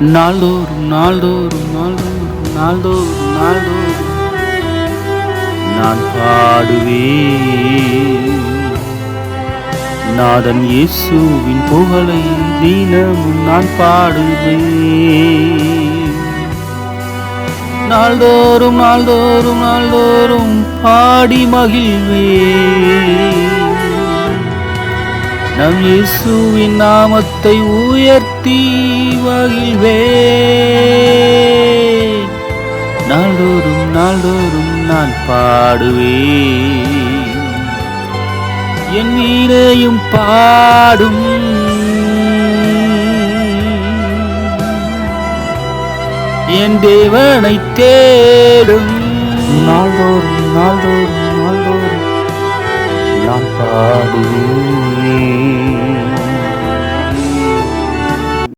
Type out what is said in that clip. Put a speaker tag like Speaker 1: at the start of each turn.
Speaker 1: நாள்தோறும் நாள்தோறும் நாள்தோறும் நாள்தோறும் நாள்தோறும் நான் பாடுவேன். நாதன் இயேசுவின் புகழை தினமும் நான் பாடுவேன். நாள்தோறும் நாள்தோறும் நாள்தோறும் பாடி மகிழ்வேன். நம் இயேசுவின் நாமத்தை உயர்த்தி மகிழ்வேன். நாள்தோறும் நாள்தோறும் நான் பாடுவேன். என் வீரையும் பாடும். என் தேவனை தேடும். நாள்தோறும் நாள்தோறும் நாள்தோறும் நான் பாடுவேன்